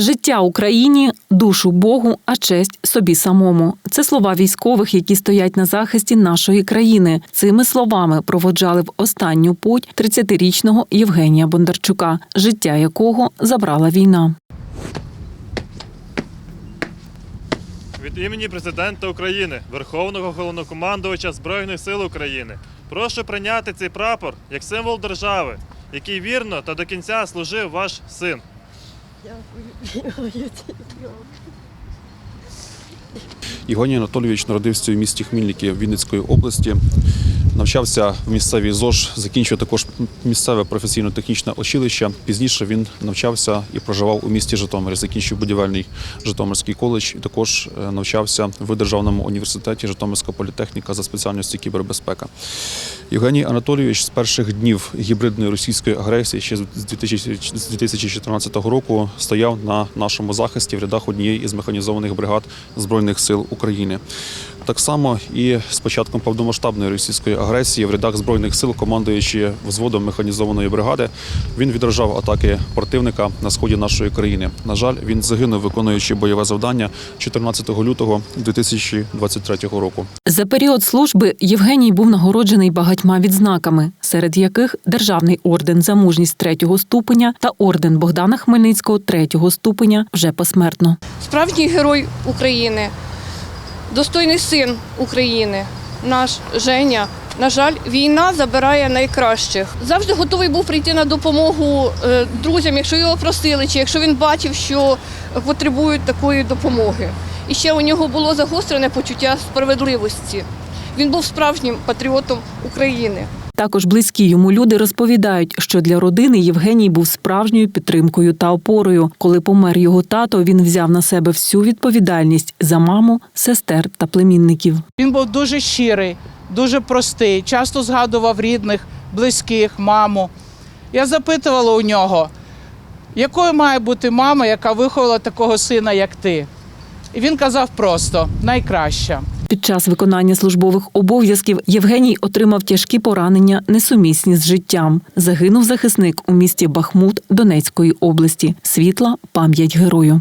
Життя Україні, душу Богу, а честь собі самому. Це слова військових, які стоять на захисті нашої країни. Цими словами проводжали в останню путь 30-річного Євгенія Бондарчука, життя якого забрала війна. Від імені президента України, Верховного головнокомандувача Збройних сил України, прошу прийняти цей прапор як символ держави, який вірно та до кінця служив ваш син. Євгеній Анатолійович народився в місті Хмільники Вінницької області. Навчався в місцевій ЗОЖ, закінчив також місцеве професійно-технічне училище. Пізніше він навчався і проживав у місті Житомирі. Закінчив будівельний Житомирський коледж і також е, навчався в Державному університеті Житомирська політехніка за спеціальністю кібербезпека. Євгеній Анатолійович з перших днів гібридної російської агресії ще з 2000 з 2014 року стояв на нашому захисті в рядах однієї із механізованих бригад Збройних сил України. Так само і з початком повномасштабної російської агресії в рядах збройних сил, командуючи взводом механізованої бригади, він відражав атаки противника на сході нашої країни. На жаль, він загинув, виконуючи бойове завдання 14 лютого 2023 року. За період служби Євгеній був нагороджений багатьма відзнаками, серед яких Державний орден за мужність третього ступеня та орден Богдана Хмельницького третього ступеня вже посмертно. справжній герой України, достойний син України, наш Женя. На жаль, війна забирає найкращих. Завжди готовий був прийти на допомогу е, друзям, якщо його просили, чи якщо він бачив, що потребують такої допомоги. І ще у нього було загострене почуття справедливості. Він був справжнім патріотом України. Також близькі йому люди розповідають, що для родини Євгеній був справжньою підтримкою та опорою. Коли помер його тато, він взяв на себе всю відповідальність за маму, сестер та племінників. Він був дуже щирий, дуже простий, часто згадував рідних, близьких, маму. Я запитувала у нього, якою має бути мама, яка виховала такого сина, як ти. І він казав просто найкраща. Під час виконання службових обов'язків Євгеній отримав тяжкі поранення, несумісні з життям. Загинув захисник у місті Бахмут Донецької області. Світла пам'ять герою.